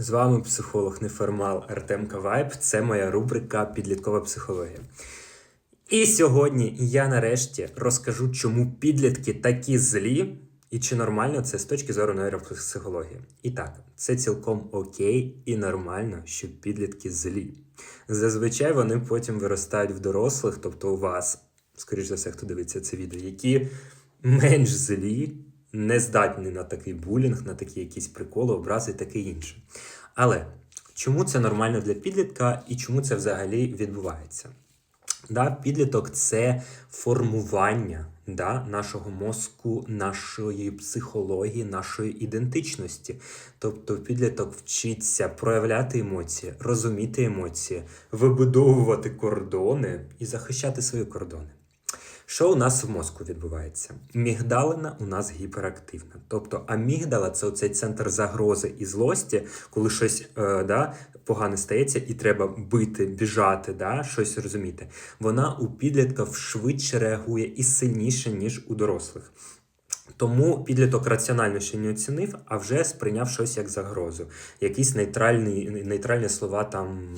З вами психолог неформал Артем Кавайб. Це моя рубрика Підліткова психологія. І сьогодні я нарешті розкажу, чому підлітки такі злі, і чи нормально це з точки зору нейропсихології. І так, це цілком окей і нормально, що підлітки злі. Зазвичай вони потім виростають в дорослих, тобто у вас, скоріш за все, хто дивиться це відео, які менш злі, не здатні на такий булінг, на такі якісь приколи, образи і таке інше. Але чому це нормально для підлітка і чому це взагалі відбувається? Да, підліток це формування да, нашого мозку, нашої психології, нашої ідентичності. Тобто підліток вчиться проявляти емоції, розуміти емоції, вибудовувати кордони і захищати свої кордони. Що у нас в мозку відбувається? Мігдалина у нас гіперактивна. Тобто амігдала це оцей центр загрози і злості, коли щось е, да, погане стається, і треба бити, біжати, да, щось розуміти. Вона у підлітка швидше реагує і сильніше, ніж у дорослих. Тому підліток раціонально ще не оцінив, а вже сприйняв щось як загрозу. Якісь нейтральні, нейтральні слова там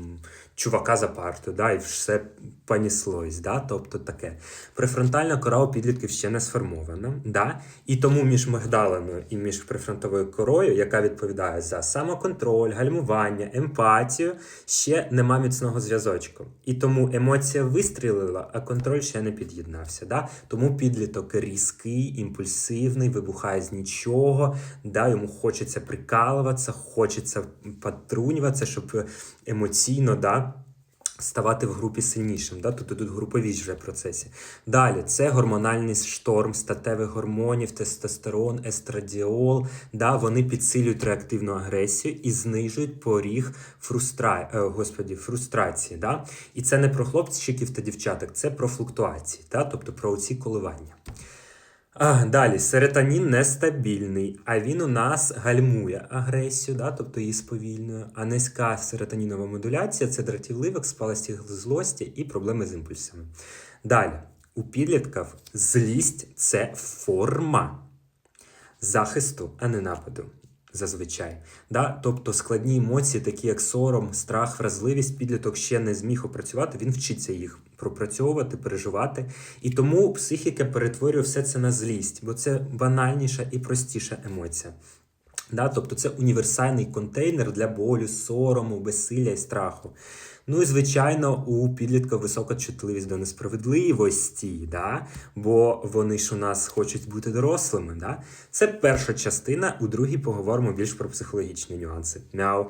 чувака за парту, да, і все поніслось. Да? Тобто таке. Префронтальна кора у підлітків ще не сформована. Да? І тому між мигдалиною і між префронтовою корою, яка відповідає за самоконтроль, гальмування, емпатію, ще нема міцного зв'язочку. І тому емоція вистрілила, а контроль ще не під'єднався. Да? Тому підліток різкий, імпульсивний, вибухає з нічого, да? йому хочеться прикалуватися, хочеться потрунюватися, щоб емоційно да, ставати в групі сильнішим. Да? Тобто тут груповість вже процесі. Далі це гормональний шторм статевих гормонів, тестостерон, естрадіол. Да? Вони підсилюють реактивну агресію і знижують поріг фрустра... е, господі, фрустрації. Да? І це не про хлопчиків та дівчаток, це про флуктуації, да? тобто про оці коливання. А, далі, серотонін нестабільний, а він у нас гальмує агресію, да, тобто її сповільнює. А низька серотонінова модуляція це дратівливик, спалості злості і проблеми з імпульсами. Далі, у підлітків злість це форма захисту, а не нападу. Зазвичай. Да? Тобто складні емоції, такі як сором, страх, вразливість, підліток ще не зміг опрацювати, він вчиться їх пропрацьовувати, переживати. І тому психіка перетворює все це на злість, бо це банальніша і простіша емоція. Да? Тобто це універсальний контейнер для болю, сорому, безсилля і страху. Ну і звичайно, у підлітка висока чутливість до несправедливості, да? бо вони ж у нас хочуть бути дорослими. Да? Це перша частина. У другій поговоримо більш про психологічні нюанси. Мяу.